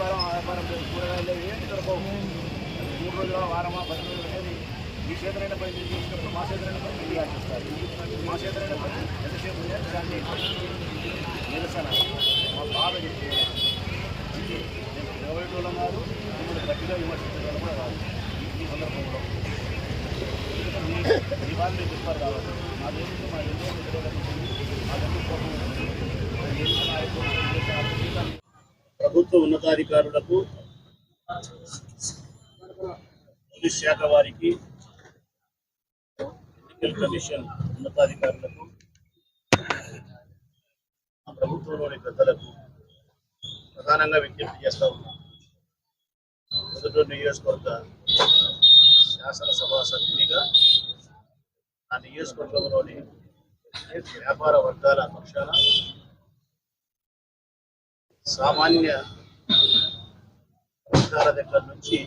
వ్యాపారం వ్యాపారం కూరగాయలు ఏంటి దొరకవు. మూడు రోజుల వారమా పది రోజులు అనేది మీ చేతనైన పని చేసినప్పుడు మా చేతనైన పని మీరు చేస్తారు మా చేతనైన పని ఎంతసేపు దాన్ని నిరసన. మా బాధ చెప్తే ప్రైవేట్ కాదు మిమ్మల్ని గట్టిగా విమర్శించడం కూడా కాదు. ఈ- సందర్భంలో ఎందుకంటే మీ వాళ్ళు మీరు చెప్పారు కాబట్టి మా దేశంలో మా ఎన్నో మా దగ్గర కోపం ఉంటుంది మా దేశ నాయకులు దేశ ఆర్థిక ప్రభుత్వ ఉన్నతాధికారులకు పోలీస్ శాఖ వారికి ఎన్నికల కమిషన్ ఉన్నతాధికారులకు మా ప్రభుత్వంలోని పెద్దలకు ప్రధానంగా విజ్ఞప్తి చేస్తా ఉన్నాం. మొదటి నియోజకవర్గ శాసనసభ సభ్యునిగా ఆ నియోజకవర్గంలోని వ్యాపార వర్గాల పక్షాన సామాన్య వర్గాల దగ్గర నుంచి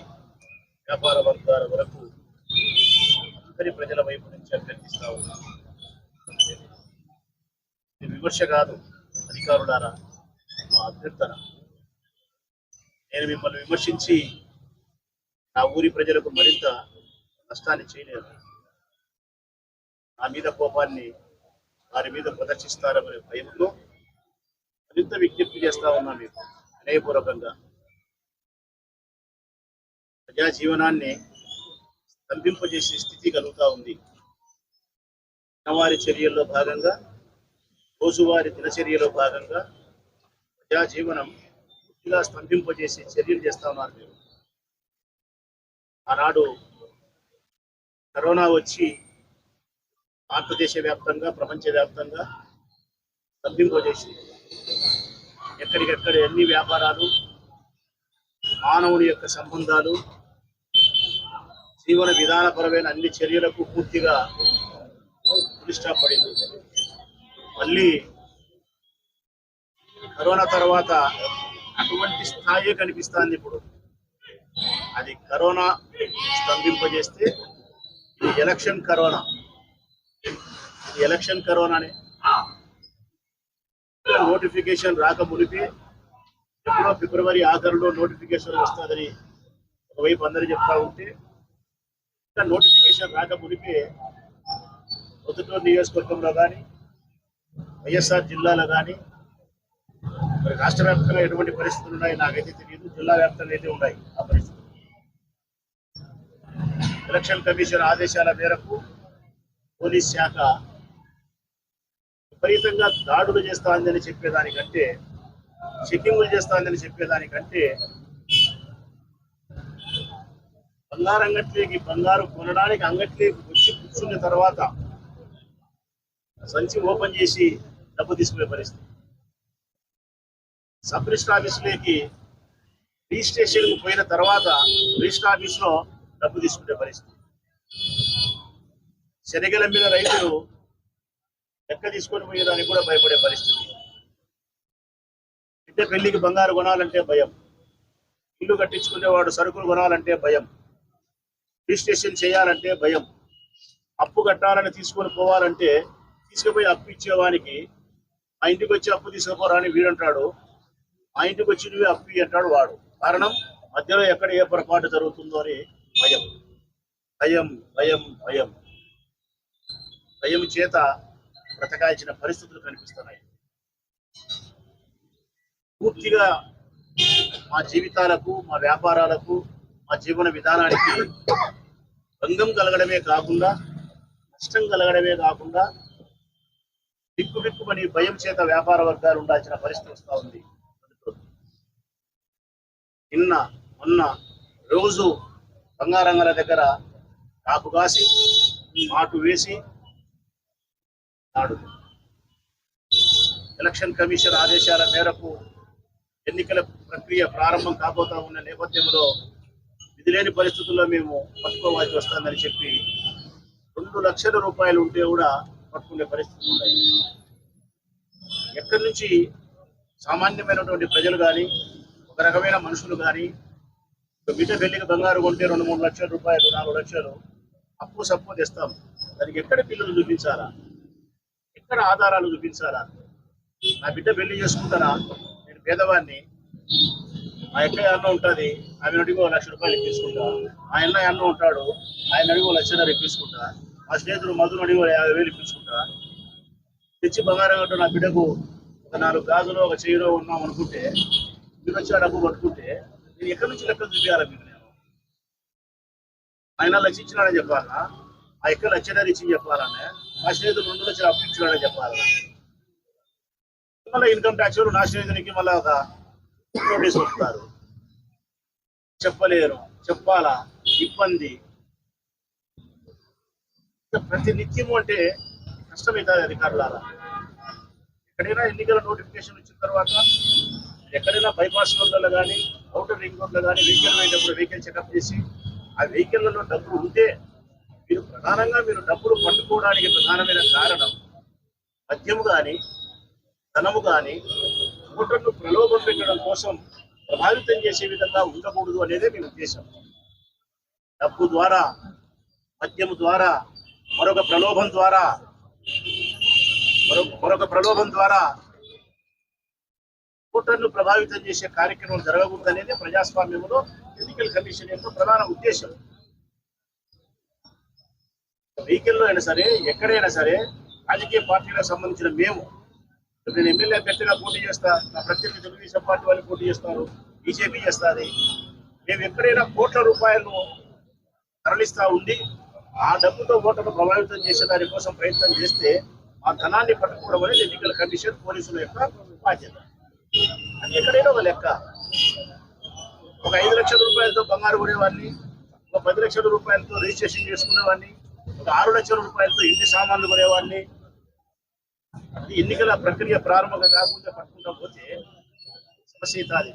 వ్యాపార వర్గాల వరకు అందరి ప్రజల వైపు నుంచి అభ్యర్థిస్తా ఉన్నాను విమర్శ కాదు అధికారులారా మా అభ్యర్థన. నేను మిమ్మల్ని విమర్శించి నా ఊరి ప్రజలకు మరింత నష్టాన్ని చేయలేదు. నా మీద కోపాన్ని వారి మీద ప్రదర్శిస్తారనే భయంతో మరింత విజ్ఞప్తి తెలియజేస్తా ఉన్నా మీకు వినయపూర్వకంగా ప్రజా జీవనాన్ని స్తంభింపజేసే స్థితి కలుగుతా ఉంది. దినవారి చర్యల్లో భాగంగా రోజువారి దినచర్యలో భాగంగా ప్రజా జీవనం పూర్తిగా స్తంభింపజేసి చర్యలు చేస్తా ఉన్నారు మీరు. ఆనాడు కరోనా వచ్చి భారతదేశ వ్యాప్తంగా ప్రపంచ వ్యాప్తంగా స్తంభింపజేసి ఎక్కడికెక్కడ ఎన్ని వ్యాపారాలు మానవుని యొక్క సంబంధాలు జీవన విధానపరమైన అన్ని చర్యలకు పూర్తిగా పడింది. మళ్ళీ కరోనా తర్వాత అటువంటి స్థాయి కనిపిస్తుంది ఇప్పుడు. అది కరోనా స్తంభింపజేస్తే ఇది ఎలక్షన్ కరోనా. ఇది ఎలక్షన్ కరోనానే. నోటిఫికేషన్ రాక మునిపి ఎప్పుడో ఫిబ్రవరి ఆఖరులో నోటిఫికేషన్ వస్తుందని ఒకవైపు అందరూ చెప్తా ఉంటే ఇంకా నోటిఫికేషన్ రాక మునిపి పొద్దుటూరు నియోజకవర్గంలో కానీ వైఎస్ఆర్ జిల్లాలో కానీ మరి రాష్ట్ర వ్యాప్తంగా ఎటువంటి పరిస్థితులు ఉన్నాయి నాకైతే తెలియదు. జిల్లా వ్యాప్తంగా అయితే ఉన్నాయి ఆ పరిస్థితులు. ఎలక్షన్ కమిషన్ ఆదేశాల మేరకు పోలీస్ శాఖ విపరీతంగా దాడులు చేస్తాందని చెప్పేదానికంటే చెక్కింగులు చేస్తాందని చెప్పేదానికంటే బంగారు అంగట్లోకి బంగారు కొనడానికి అంగట్లోకి వచ్చి కూర్చున్న తర్వాత సంచి ఓపెన్ చేసి డబ్బు తీసుకునే పరిస్థితి. సబ్ రిజిస్టర్ ఆఫీసులోకి రిజిస్ట్రేషన్ పోయిన తర్వాత రిజిస్టర్ ఆఫీస్లో డబ్బు తీసుకునే పరిస్థితి. శనగల మీద రైతులు లెక్క తీసుకొని పోయేదానికి కూడా భయపడే పరిస్థితి. బిడ్డ పెళ్ళికి బంగారు కొనాలంటే భయం. ఇల్లు కట్టించుకునేవాడు సరుకులు కొనాలంటే భయం. రిజిస్ట్రేషన్ చేయాలంటే భయం. అప్పు కట్టాలని తీసుకొని పోవాలంటే తీసుకుపోయి అప్పు ఇచ్చేవానికి మా ఇంటికి వచ్చి అప్పు తీసుకుపోరాని వీడంటాడు. మా ఇంటికి వచ్చి నువ్వే అప్పు అంటాడు వాడు. కారణం మధ్యలో ఎక్కడ ఏ పొరపాటు జరుగుతుందో అని భయం. భయం భయం భయం. భయం చేత బ్రతకాల్సిన పరిస్థితులు కనిపిస్తున్నాయి. పూర్తిగా మా జీవితాలకు మా వ్యాపారాలకు మా జీవన విధానానికి భంగం కలగడమే కాకుండా నష్టం కలగడమే కాకుండా దిక్కుబిక్కుమని భయం చేత వ్యాపార వర్గాలు ఉండాల్సిన పరిస్థితి వస్తూ ఉంది. నిన్న మొన్న రోజు బంగారంగల దగ్గర కాపు కాసి మాటు వేసి నాడు. ఎలక్షన్ కమిషన్ ఆదేశాల మేరకు ఎన్నికల ప్రక్రియ ప్రారంభం కాబోతా ఉన్న నేపథ్యంలో విధిలేని పరిస్థితుల్లో మేము పట్టుకోవాల్సి వస్తుందని చెప్పి రెండు లక్షల రూపాయలు ఉంటే కూడా పట్టుకునే పరిస్థితులు ఉన్నాయి. ఎక్కడి నుంచి సామాన్యమైనటువంటి ప్రజలు కానీ ఒక రకమైన మనుషులు కానీ ఒక పెళ్ళికి బంగారు కొంటే రెండు మూడు లక్షల రూపాయలు నాలుగు లక్షలు అప్పు సప్పు తెస్తాం. దానికి ఎక్కడ పిల్లలు చూపించాలా? ఎక్కడ ఆధారాలు చూపించాలా? నా బిడ్డ పెళ్ళి చేసుకుంటారా? నేను పేదవాడిని. మా ఎక్క అన్న ఉంటుంది ఆమె అడిగో లక్ష రూపాయలు ఇప్పించుకుంటా. ఆయన అన్న ఉంటాడు ఆయన అడిగో లక్షన్నర ఇప్పించుకుంటా. మా స్నేహితుడు మధును అడిగో యాభై వేలు ఇప్పించుకుంటా. తెచ్చి బంగారం గట్టు నా బిడ్డకు ఒక నాలుగు గాజులో ఒక చేయిలో ఉన్నాం అనుకుంటే మీరు వచ్చి ఆ డబ్బు పట్టుకుంటే నేను ఎక్కడి నుంచి లెక్క చూపించాలా మీకు నేను? ఆయన లక్ష ఇచ్చినాడని చెప్పాలా? ఆ ఎక్క లక్షన్నర ఇచ్చి చెప్పాలనే మా స్నేహితులు రెండు లక్షలు అప్పు చెప్పాలి. మళ్ళీ ఇన్కమ్ ట్యాక్స్ వాళ్ళు నా స్నేహితునికి మళ్ళీ ఒక నోటీస్ వస్తారు చెప్పలేరు. చెప్పాలా? ఇబ్బంది. ప్రతి నిత్యము అంటే కష్టమవుతుంది అధికారులారా. ఎక్కడైనా ఎన్నికల నోటిఫికేషన్ వచ్చిన తర్వాత ఎక్కడైనా బైపాస్ రోడ్లలో కానీ అవుటర్ రింగ్ రోడ్లో కానీ వెహికల్ పోయేటప్పుడు వెహికల్ చెకప్ చేసి ఆ వెహికల్లలో డబ్బులు ఉంటే మీరు ప్రధానంగా మీరు డబ్బులు పట్టుకోవడానికి ప్రధానమైన కారణం మద్యము కానీ ధనము కానీ ఓటర్ను ప్రలోభం పెట్టడం కోసం ప్రభావితం చేసే విధంగా ఉండకూడదు అనేదే మీ ఉద్దేశం. డబ్బు ద్వారా మద్యము ద్వారా మరొక ప్రలోభం ద్వారా మరొక మరొక ప్రలోభం ద్వారా ఓటర్ను ప్రభావితం చేసే కార్యక్రమం జరగకూడదు అనేది ప్రజాస్వామ్యంలో ఎన్నికల కమిషన్ యొక్క ప్రధాన ఉద్దేశం. వెహికల్లో అయినా సరే ఎక్కడైనా సరే రాజకీయ పార్టీలకు సంబంధించిన మేము ఇప్పుడు నేను ఎమ్మెల్యే అభ్యర్థిగా పోటీ చేస్తా నా ప్రత్యర్థి తెలుగుదేశం పార్టీ వాళ్ళు పోటీ చేస్తారు బీజేపీ చేస్తుంది. మేము ఎక్కడైనా కోట్ల రూపాయలు తరలిస్తా ఉండి ఆ డబ్బుతో ఓటర్ను ప్రభావితం చేసే దానికోసం ప్రయత్నం చేస్తే ఆ ధనాన్ని పట్టుకోవడం అనేది ఎన్నికల కమిషన్ పోలీసుల యొక్క బాధ్యత. అది ఎక్కడైనా ఒక లెక్క. ఒక ఐదు లక్షల రూపాయలతో బంగారు కొనేవాడిని ఒక పది లక్షల రూపాయలతో రిజిస్ట్రేషన్ చేసుకునేవాడిని ఒక ఆరు లక్షల రూపాయలతో ఇంటి సామాన్లు కొనేవాడిని. అది ఎన్నికల ప్రక్రియ ప్రారంభంగా కాకుండా పట్టుకుంటా పోతే సమస్య అవుతుంది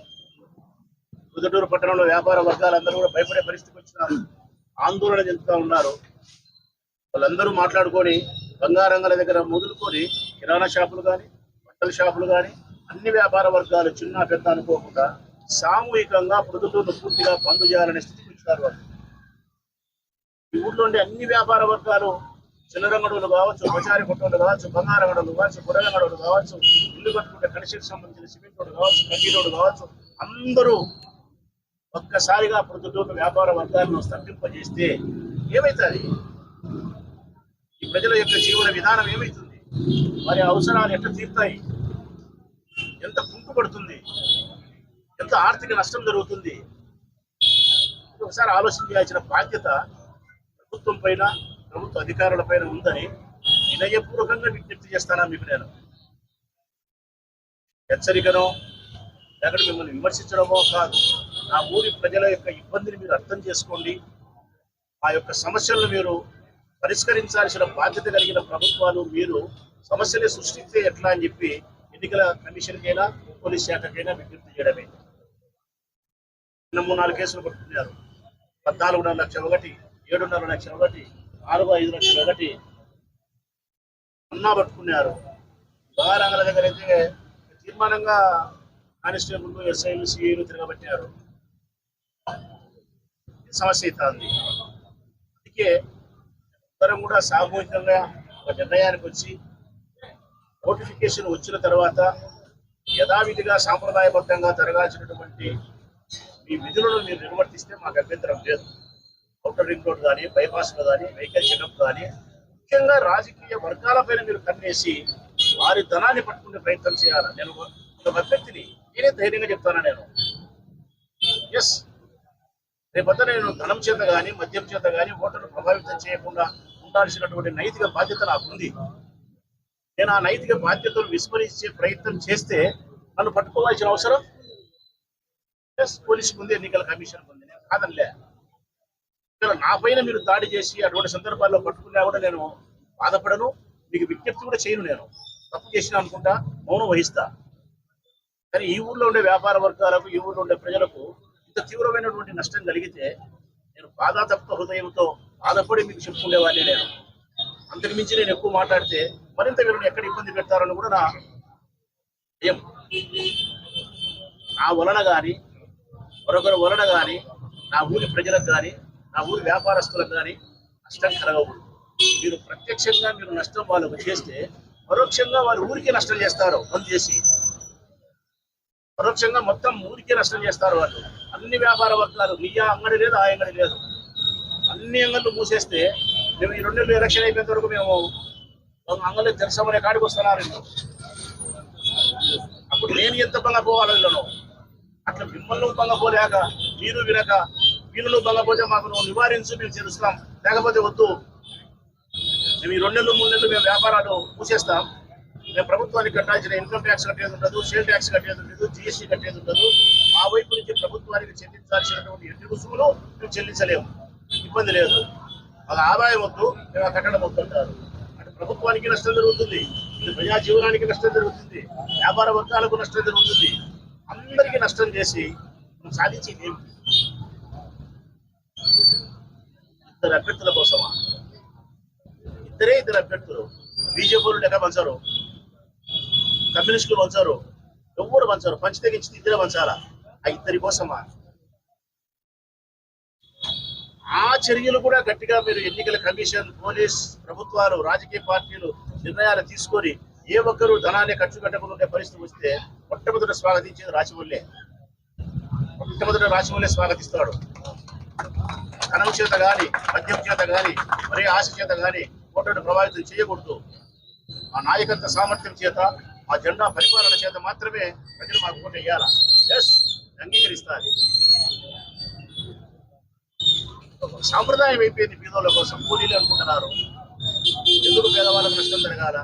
కుదుటూరు పట్టణంలో వ్యాపార వర్గాలందరూ కూడా భయపడే పరిస్థితికి వచ్చినారు. ఆందోళన చెందుతూ ఉన్నారు. వాళ్ళందరూ మాట్లాడుకొని బంగారంగల దగ్గర మొదలుకొని కిరాణా షాపులు కానీ బట్టల షాపులు కానీ అన్ని వ్యాపార వర్గాలు చిన్న పెద్ద అనుకోకుండా సామూహికంగా ప్రొద్దుటూరును పూర్తిగా బంద్ చేయాలనే స్థితికి వచ్చినారు వాళ్ళు. ఊర్లో ఉండే అన్ని వ్యాపార వర్గాలు చిల్లరంగడులు కావచ్చు బజారి కొట్టలు కావచ్చు బంగారంగడులు కావచ్చు బుడగంగడులు కావచ్చు ఇల్లు కట్టుకుంటే కనిషికి సంబంధించిన సిమెంట్ రోడ్డు కావచ్చు కడ్డీ రోడ్డు కావచ్చు అందరూ ఒక్కసారిగా ప్రొద్దుటూరు వ్యాపార వర్గాలను స్తంభింపజేస్తే ఏమవుతుంది ఈ ప్రజల యొక్క జీవన విధానం ఏమవుతుంది వారి అవసరాలు ఎట్లా తీరుతాయి? ఎంత కుంటుపడుతుంది ఎంత ఆర్థిక నష్టం జరుగుతుంది? ఒకసారి ఆలోచించాల్సిన బాధ్యత ప్రభుత్వం పైన ప్రభుత్వ అధికారుల పైన ఉందని వినయపూర్వకంగా విజ్ఞప్తి చేస్తానా మీకు నేను? హెచ్చరికనో లేకపోతే మిమ్మల్ని విమర్శించడమో కాదు. నా ఊరి ప్రజల యొక్క ఇబ్బందిని మీరు అర్థం చేసుకోండి. ఆ యొక్క సమస్యలను మీరు పరిష్కరించాల్సిన బాధ్యత కలిగిన ప్రభుత్వాలు మీరు సమస్యలే సృష్టిస్తే ఎట్లా అని చెప్పి ఎన్నికల కమిషన్కైనా పోలీస్ శాఖకైనా విజ్ఞప్తి చేయడమే. నిన్న మూడు నాలుగు కేసులు పట్టుకున్నారు పద్నాలుగున్నర లక్షల ఒకటి ఏడున్నర లక్షల ఒకటి నాలుగు ఐదు లక్షల ఒకటి. అన్నా పట్టుకున్నారు. బాగారంగల దగ్గర అయితే తీర్మానంగా కానిస్టేబుల్ ఎస్ఐలు సిఐలు తిరగబట్టారు. సమస్య అవుతుంది అందుకే అందరం కూడా సామూహికంగా ఒక నిర్ణయానికి వచ్చి నోటిఫికేషన్ వచ్చిన తర్వాత యథావిధిగా సాంప్రదాయబద్ధంగా జరగాల్సినటువంటి మీ విధులను మీరు నిర్వర్తిస్తే మాకు అభ్యంతరం లేదు. అవుటర్ రింగ్ రోడ్ కానీ బైపాస్లో కానీ వెహికల్ చెకప్ కానీ ముఖ్యంగా రాజకీయ వర్గాలపైన మీరు కన్నేసి వారి ధనాన్ని పట్టుకునే ప్రయత్నం చేయాలి? నేను ఒక అభ్యర్థిని నేనే ధైర్యంగా చెప్తాను నేను? ఎస్ రేపొద్దు నేను ధనం చేత కానీ మద్యం చేత కానీ ఓటర్ను ప్రభావితం చేయకుండా ఉండాల్సినటువంటి నైతిక బాధ్యత నాకుంది. నేను ఆ నైతిక బాధ్యతలు విస్మరించే ప్రయత్నం చేస్తే నన్ను పట్టుకోవాల్సిన అవసరం? ఎస్ పోలీసుకు ఉంది ఎన్నికల కమిషన్ ఉంది. నేను కాదనిలే. నా పైన మీరు దాడి చేసి అటువంటి సందర్భాల్లో పట్టుకున్నా కూడా నేను బాధపడను. మీకు విజ్ఞప్తి కూడా చేయను నేను. తప్పు చేసిన అనుకుంటా మౌనం వహిస్తా. కానీ ఈ ఊర్లో ఉండే వ్యాపార వర్గాలకు ఈ ఊర్లో ఉండే ప్రజలకు ఇంత తీవ్రమైనటువంటి నష్టం కలిగితే నేను బాధాతప్త హృదయంతో బాధపడి మీకు చెప్పుకునేవాడిని నేను. అంతకు మించి నేను ఎక్కువ మాట్లాడితే మరింత వీళ్ళని ఎక్కడ ఇబ్బంది పెడతారని కూడా నా భయం. నా వలన కానీ మరొకరి వలన కానీ నా ఊరి ప్రజలకు కానీ ఆ ఊరి వ్యాపారస్తులకు కానీ నష్టం కలగకూడదు. మీరు ప్రత్యక్షంగా మీరు నష్టం వాళ్ళకు చేస్తే పరోక్షంగా వాళ్ళు ఊరికే నష్టం చేస్తారు బంద్ చేసి. పరోక్షంగా మొత్తం ఊరికే నష్టం చేస్తారు వాళ్ళు. అన్ని వ్యాపార వర్గాలు మీ ఆ అంగడి లేదు ఆ అంగడి లేదు. అన్ని అంగళ్ళు మూసేస్తే మేము ఈ రెండు ఎలక్షన్ అయిపోయేంత వరకు మేము అంగళ్ళు తెలుసామనే కాడికి వస్తున్నారు అప్పుడు నేను ఎంత బంగపోవాలి వీళ్ళను? అట్లా మిమ్మల్ని బంగపోలేక మీరు వినక వీళ్ళు బంగపోతే మాకు నువ్వు నివారించు మేము చేరుస్తాం. లేకపోతే వద్దు. మేము ఈ రెండు నెలలు మూడు నెలలు మేము వ్యాపారాలు మూసేస్తాం. మేము ప్రభుత్వానికి కట్టాల్సిన ఇన్కమ్ ట్యాక్స్ కట్టేది ఉండదు సేల్ ట్యాక్స్ కట్టేది ఉండదు జిఎస్టీ కట్టేది ఉండదు. మా వైపు నుంచి ప్రభుత్వానికి చెల్లించాల్సినటువంటి ఎన్ని రుసుములు మేము చెల్లించలేము. ఇబ్బంది లేదు. వాళ్ళ ఆదాయం వద్దు మేము కట్టడం వద్దు అంటే ప్రభుత్వానికి నష్టం జరుగుతుంది ఇటు ప్రజా జీవనానికి నష్టం జరుగుతుంది వ్యాపార వర్గాలకు నష్టం జరుగుతుంది. అందరికీ నష్టం చేసి మనం సాధించేది ఏమిటి ఇద్దరు అభ్యర్థుల కోసమా? ఇద్దరే ఇద్దరు అభ్యర్థులు. బీజేపీలు ఎక్కడ పంచారు. కమ్యూనిస్టులు పంచారు. ఎవ్వరు పంచారు? పంచి తెగించి ఇద్దరే పంచాలా? ఆ ఇద్దరి కోసమా? ఆ చర్యలు కూడా గట్టిగా మీరు ఎన్నికల కమిషన్ పోలీస్ ప్రభుత్వాలు రాజకీయ పార్టీలు నిర్ణయాలు తీసుకొని ఏ ఒక్కరూ ధనాన్ని ఖర్చు పెట్టకుండా ఉండే పరిస్థితి వస్తే మొట్టమొదట స్వాగతించేది రాజమౌళే. మొట్టమొదట రాజమౌళే స్వాగతిస్తాడు. ధనం చేత గాని మద్యం చేత గాని మరే ఆశ చేత గాని ఓటర్ను ప్రభావితం చేయకూడదు. ఆ నాయకత్వ సామర్థ్యం చేత ఆ జెండా పరిపాలన చేత మాత్రమే ప్రజలు మాకు ఓటు వేయాలా. ఎస్ అంగీకరిస్తారు. సాంప్రదాయం అయిపోయింది పేదోళ్ళ కోసం. కూలీలు అనుకుంటున్నారు. ఎందుకు పేదవాళ్ళకు నష్టం జరగాల?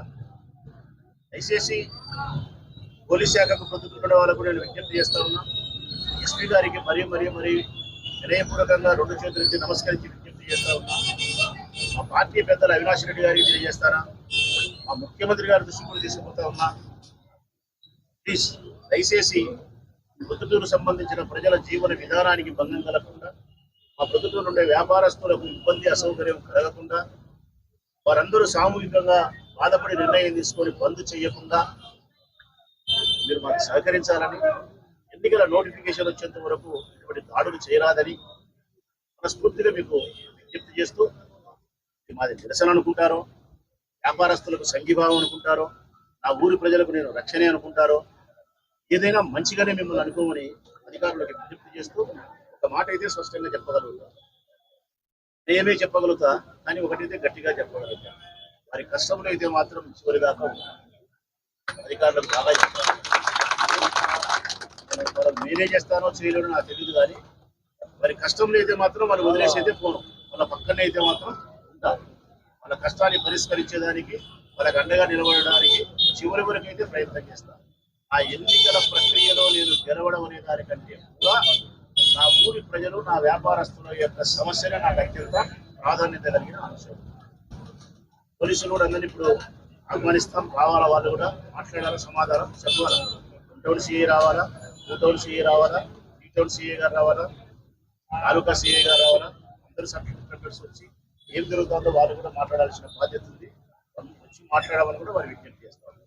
దయచేసి పోలీస్ శాఖకు పొద్దుకుంటున్న వాళ్ళకు నేను విజ్ఞప్తి చేస్తా ఉన్నా. ఎస్పీ గారికి మరీ మరీ మరీ వినయపూర్వకంగా రెండు చేతులకి నమస్కరించి విజ్ఞప్తి చేస్తా ఉన్నా. మా పార్టీ పెద్దలు అవినాష్ రెడ్డి గారికి తెలియజేస్తారా? మా ముఖ్యమంత్రి గారి దృష్టి కూడా తీసుకుపోతా ఉన్నా. ప్లీజ్ దయచేసి ప్రొద్దుటూరు సంబంధించిన ప్రజల జీవన విధానానికి భంగం కలగకుండా మా ప్రొద్దుటూరు ఉండే వ్యాపారస్తులకు ఇబ్బంది అసౌకర్యం కలగకుండా వారందరూ సామూహికంగా బాధపడి నిర్ణయం తీసుకొని బంద్ చేయకుండా మీరు మాకు సహకరించాలని ఎన్నికల నోటిఫికేషన్ వచ్చేంత వరకు ఇటువంటి దాడులు చేయరాదని మనస్ఫూర్తిగా మీకు విజ్ఞప్తి చేస్తూ మాది నిరసన అనుకుంటారో వ్యాపారస్తులకు సంఘీభావం అనుకుంటారో నా ఊరి ప్రజలకు నేను రక్షణే అనుకుంటారో ఏదైనా మంచిగానే మిమ్మల్ని అనుకోమని అధికారులకు విజ్ఞప్తి చేస్తూ ఒక మాట అయితే స్పష్టంగా చెప్పగలుగుతా. నేనే చెప్పగలుగుతా కానీ ఒకటైతే గట్టిగా చెప్పగలుగుతా. మరి కష్టంలో అయితే మాత్రం చివరిదాకా అధికారులకు బాగా చెప్తాను వాళ్ళు నేనే చేస్తానో చేయలేరు నాకు తెలియదు కానీ మరి కష్టంలో అయితే మాత్రం వాళ్ళు వదిలేసి అయితే పోను. వాళ్ళ పక్కనే అయితే మాత్రం ఉంటారు వాళ్ళ కష్టాన్ని పరిష్కరించేదానికి వాళ్ళకి అండగా నిలబడడానికి చివరి వరకు అయితే ప్రయత్నం చేస్తాను ఆ ఎన్నికల ప్రక్రియలో నేను గెలవడం అనే దానికంటే కూడా నా ఊరి ప్రజలు నా వ్యాపారస్తుల యొక్క సమస్యనే నాకు అత్యంత ప్రాధాన్యత కలిగిన అంశం. పోలీసులు కూడా అందరినీ ఇప్పుడు ఆహ్వానిస్తాం. రావాలా వాళ్ళు కూడా మాట్లాడాలి? సమాధానం చెప్పాలి? డౌన్ సిఏ రావాలా? గోతోడు సీఏ రావాలా? ఈటోడు సీఏ గారు రావాలా? తాలూకా సీఏ గారు రావాలా? అందరూ సబ్జెక్ట్ వచ్చి ఏం జరుగుతుందో వాళ్ళు కూడా మాట్లాడాల్సిన బాధ్యత ఉంది. వచ్చి మాట్లాడాలని కూడా వారు విజ్ఞప్తి చేస్తారు